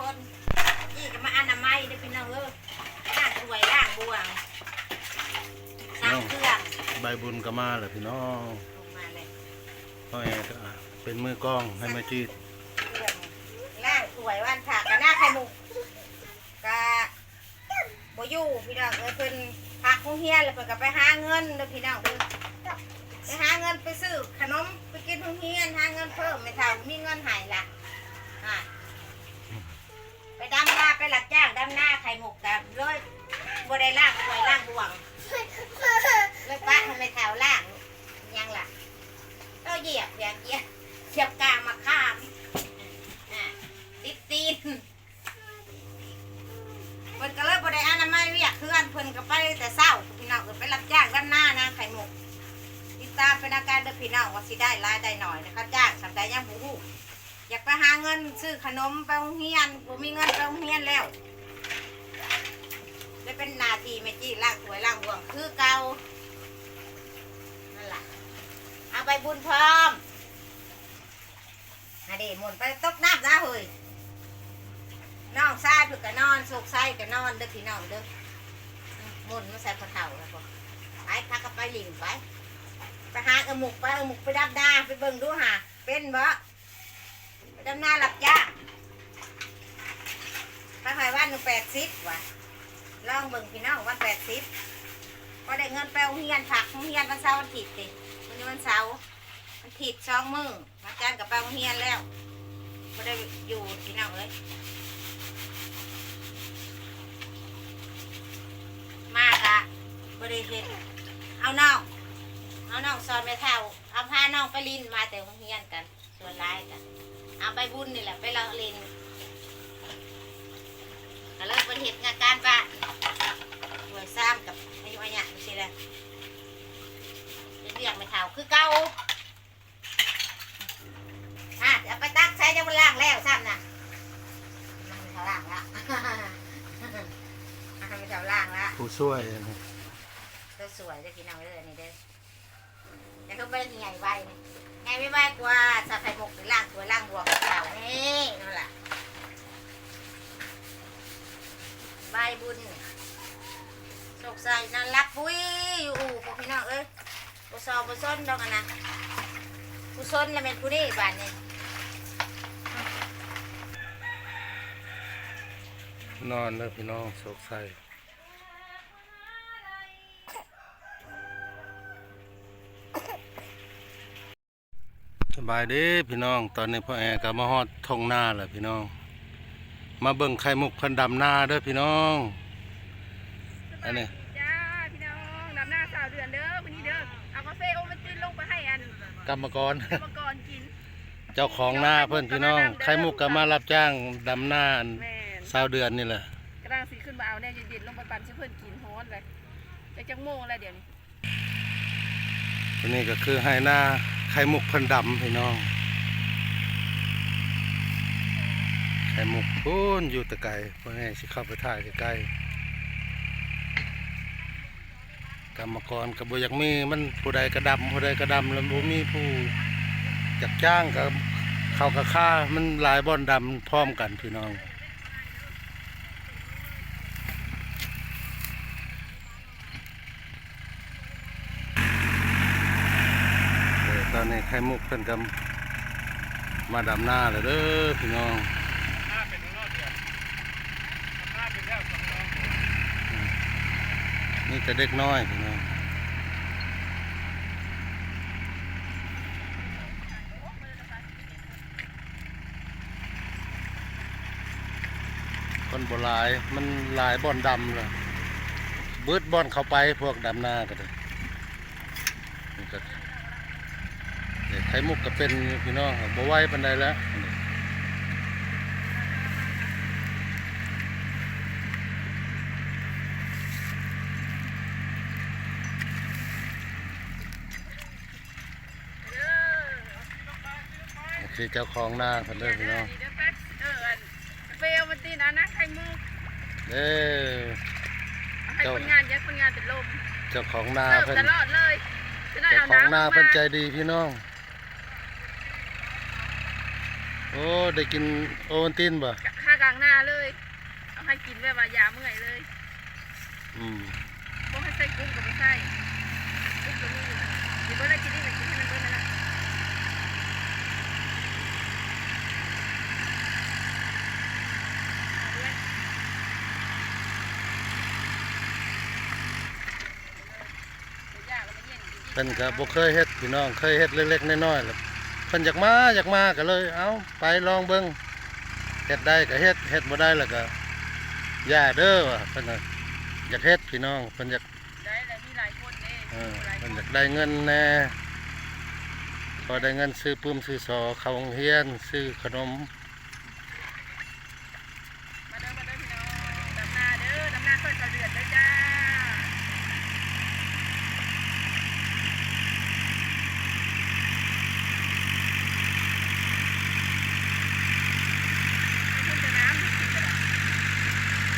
คนนี่ก็มาอนามัยเด้อพี่น้องเอ้ยล้างถ้วยล้างบวงสามเครื่องใบบุญก็มาเลยพี่น้องลงมาเลยพ่อแอร์ก็เป็นมือกล้องให้มาจีดเครื่องล้างถ้วยวันผักกับหน้าไข่มุกกะบ่อยู่พี่น้องเอ้ยเพิ่นพักโรงเรียนแล้วเพิ่นก็ไปหาเงินเด้อพี่น้องเด้อไปหาเงินไปซื้อขนมไปกินโรงเรียนหาเงินเพิ่มไม่เท่ามีเงินใหายละอะไป ดำนาไปหลับจ้างดำนาไข่หมกกับเลยบ่ได้ล้างถ้วยล้างบวงเลยป้าทำไมแถวล่างยังล่ะก็เหยียบอย่างเหยียบเหยียบกลางมาข้ามอะติดตีนเพิ่นก็เลยบ่ได้อนามัยเวียกเพื่อนเพิ่นก็ไปแต่เศร้าพี่น้องเพิ่นไปรับจ้างด้านหน้านะไข่หมกติดตามเป็นอาการเด้อพี่น้องว่าสิได้รายได้หน่อยนะคะจ้างสำได้ยังบู้ อยากไปหาเงินซื้อขนมไปโรงเรียนบ่มีเงินไปโรงเรียนแล้วได้เป็นนาทีแม่จี้ล้างถ้วยล้างห่วงคือเก่านั่นแหละเอาไปบุญพร้อมอะเดหมุนไปตกน้ำนะเฮ้ยน้องชายเพิ่นก็นอนสุกไส้ก็นอนเด้อพี่น้องเด้อหมุนมาใส่ผ้าเข่าแล้วก็ไปพักก็ไปหลิงไปไปหาเออหมุกไปเออหมุกไปดับดาไปเบิ่งดูหาเป็นบ่ ดำนาหลับยากถ้าใครวันหนึ่งแปดสิบว่ะลองเบิ่งพี่น้องวันแปดสิบก็ได้เงินไปโรงเรียนผักโรงเรียนวันเสาร์วันผิดดิวันนี้วันเสาร์มันผิดสองมือมาจานกับไปโรงเรียนแล้วก็ได้อยู่ที่นั่งเลยมากอะบริเวณเอาน้องเอาน้องสอนไปเท่าเอาพาน้องไปลินมาแต่โรงเรียนกันส่วนร้ายกัน อาไปบุญนี่แหละไปเราเรียนก็เลิกเป็นเหตุงานการบ้านหน่วยซ้ำกับอายุอายุไม่ใช่เลยเรียกไม่เท่าคือเก่าอะเดี๋ยวไปตักใช้จะบนล่างแล้วซ้ำนะมันไม่เท่าล่างละมันไม่เท่าล่างละผู้ช่วยนะตัวสวยเลยพี่น้องเลยนี่เด้อแต่ก็เป็นใหญ่ ใบนี่ไงไม่กว่าสะไข่หมกหรือล่างตัวล่างบวกเก่านี่นั่นแหละใบบุญสกใส่นั่นรักปุ้ยอยู่อู่พวกพี่น้องเอ้ยบุซอบุซนดอกอันนะผู้นแล้วเป็นผู้นี่บ้านนี่นอนเลยพี่น้องโศกใส่ บายเดีพี่น้อง ตอนนี้พ่อแอร์ก็มาฮอดทงหน้าแล้วพี่น้อง มาเบิ่งไข่มุกเพันดำหน้าเด้อพี่น้องอันนี้จ้าพี่น้องดำหน้าสาวเดือนเด้อวันนี้เด้อเอากาแฟโอมันจินลงไปให้อันกรรมกรกรรมกรกิน เจ้าของหน้าเพื่อนพี่น้องไข่มุกก็มารับจ้างดำหน้าอันแม่นสาวเดือนนี่แหละกระด้างสีขึ้นมาเอาเนี่ยเย็นๆลงไปปั่นให้เพื่อนกินฮ้อนเลยจะจังโมงแล้วเดี๋ยวนี้ตัวนี้ก็คือให้หน้า ไข่มุกพันดำพี่น้อง ไข่มุกพูนอยู่ตะไกลเพราะไงสิเข้าไปถ่ายใกล้ๆกรรมกรกับบอยากมีมันผู้ใดกระดำผู้ใดกระดำแล้วบ่มีผู้จักจ้างกับเขากับค่ามันหลายบ่อนดำพร้อมกันพี่น้อง เอนนี้ไข่มุกเพิ่นกำมาดำหน้าแล้วเด้อพี่น้องนี่แต่เด็กน้อยพี่น้องคนโบหลายมันหลายบ่อนดำเลยบิดบ่อนเข้าไปพวกดำหน้าก็เลยนี่ก็เด็ก ไข่มุกก็เป็นพี่น้องครับบ่ไหวปานใดแล้วโอเคเจ้าของหน้าเพิ่นเด้อพี่น้องเดี๋ยวแป๊บเอออันกาแฟโอมันจินนะนะไข่มุกเด้อเอาให้คนงานเยอะคนงานเป็นลมเจ้าของหน้าเสิร์ฟเพิ่นตลอดเลยจะได้เจ้าเอาของหน้ำน้าลงเพิ่นมาใจดีพี่น้อง โอ้ได้กินโอวัลตินบ่หากกลางหน้าเลย เอาให้กินแบบว่ายาเมื่อยเลยอืมพวกให้ใส่กุ้งกับไม่ใส่กุ้งตัวนี้อยู่กินเบิ้ลได้กินนี่หนึ่งกินให้มันเบิ้ลนั่นแหละเอาด้วยเดี๋ยวยากแล้วมันเย็นกินเพิ่นก็บ่เคยเฮ็ดพี่น้องเคยเฮ็ดเล็กๆน้อยๆแล้ว เพิ่นอยากมาอยากมาก็เลย เอ้าไปลองเบิ่งเฮ็ดได้ก็เฮ็ดเฮ็ดบ่ได้แล้วก็อย่าเด้อว่าเพิ่นน่ะอยากเฮ็ดพี่น้องเพิ่นอยากได้แล้วมีหลายคนเด้เออหลายคเพิ่นนอยากได้เงินแหน่พอได้เงินซื้อปื้มซื้อสอเข้าโรงเรียนซื้อขนม มาเด้อมาเด้อพี่น้องดำนาเด้อดำนาค่อยกระเดือดเด้อจ้าไม่ขึ้นแต่น้ำขึ้นแต่น้ำ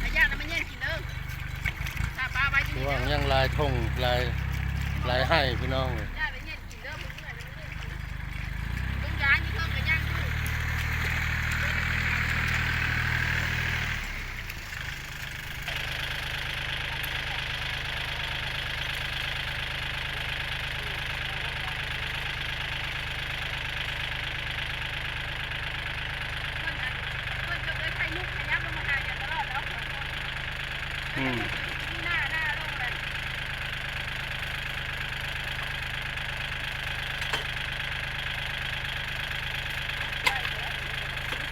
ให้ย่างน้ำมันเย็นกินเด้อถ้าปลาไว่างยังลายทงลายลายให้พี่น้องเลย ย่างน้ำมันเย็นกินเด้อมึงเมื่อยน้ำมันเย็นกินต้องย้ายนี่เพิ่มกับย่างดู เพิ่นจะเลยไข่มุกขยับลงมาหาอย่างตลอดแล้ว อืม หน้าหน้าลงเลย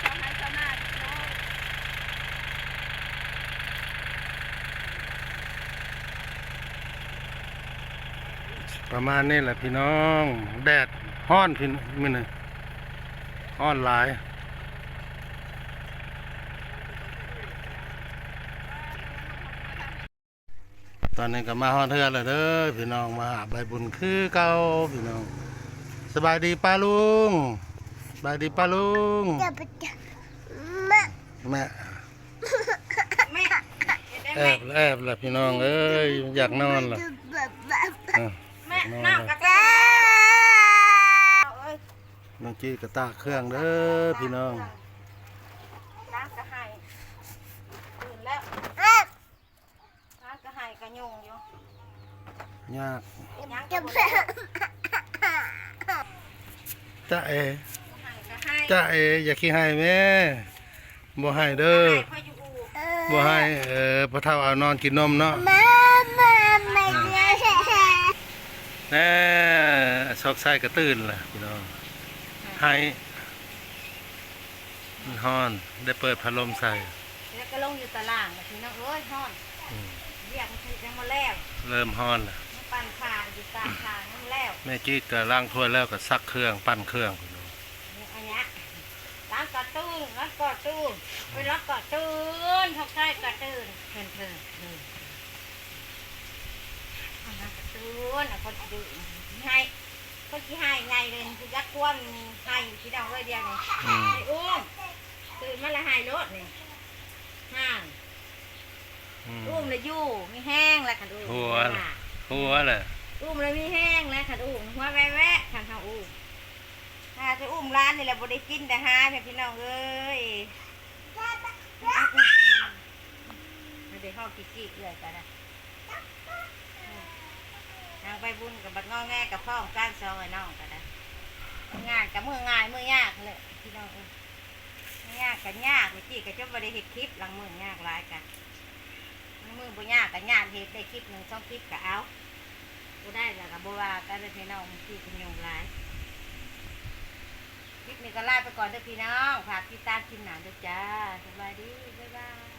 ชาวไร่ชาวนาพี่น้อง ประมาณนี้แหละพี่น้อง แดดฮ้อนพี่มื้อนี้ฮ้อนหลาย ตอนนี้ก็มาฮอดเทือแล้วเด้อพี่น้องมาหาใบบุญคือเก่าพี่น้อง สบายดีป้าลุงสบายดีป้าลุงจะไปจะแม่แม่แม่แอบแอบละพี่น้องเอ้ยอยากนอนละอะแม่ น้ำกระแตเอ้ยน้องจี้กระตากเครื่องเด้อพี่น้องน้ำกระหายตื่นแล้วน้ำกระหายกระยงอยู่ยากยังกระหายจ้าเอกระหายจ้าเออย่าขี้ให้แม่บ่ให้เด้อค่อยอยู่อู่บ่ให้เออพอเท่าเอานอนกินนมเนาะ มามาไม่ได้ แน่ซอกไส้กระตื่นล่ะพี่น้องให้มันฮ้อนได้เปิดพัดลมใส่ แล้วก็ลงอยู่ตารางแบบนี้น้องเอ้ยห้อนอืม เรียกมันคือยังมาแล้วเริ่มฮ้อนล่ะมันปั่นผ่านอยู่ตามทางนั่นแล้วแม่จี้ก็ล้างถ้วยแล้วก็ซักเครื่องปั้นเครื่องพี่น้องนี่อันเนี้ยร้านกระตื้นร้านกระตื้นไปร้านกระตื้นทอกไส้กระตื้นเพิ่นเพิ่นเพิ่นเอาร้า นกระตื้นอะคนดื้อให้คนที่ให้ไงเลยคือยักษ์คว่ำให้ที่ดาวไว้เดียวนี่อืมไอ้อุ้มตื่นมาละหายรถนี่ห้างอืมอุ้มเลยอยู่มีแห้งแล้วขันอุ้มหัวหัวแหละอุ้มเลยมีแห้งแล้วขันอุ้มหัวแวะแวะขันทางอุ้มถ้าจะอุ้มร้านนี่แหละบ่ได้กินแต่หาเพียพี่น้องเอ้ยไม่ได้ห้องกิ๊กกิ๊กเลยกันนะ นางไปบุญกับบัดงอแงกับพ่อของก้านซองไอ้น้องกันนะงานกับมือง่ายมือยากเลยพี่น้องยมือยากกันยากเมื่อกี้ก็จะบ่ได้เห็ดคลิปหลังมือยากหลายกันมือบ่ยากกันยากเฮ็ดได้คลิปหนึ่งสองคลิปก็เอาบ่ได้แล้วก็บ่ว่ากันเลยพี่น้องที่คุณยงหลายคลิปนี้ก็ลาไปก่อนเด้อพี่น้องฝากติดตามคลิปหน้าด้วยจ้าสบายดีบ๊ายบาย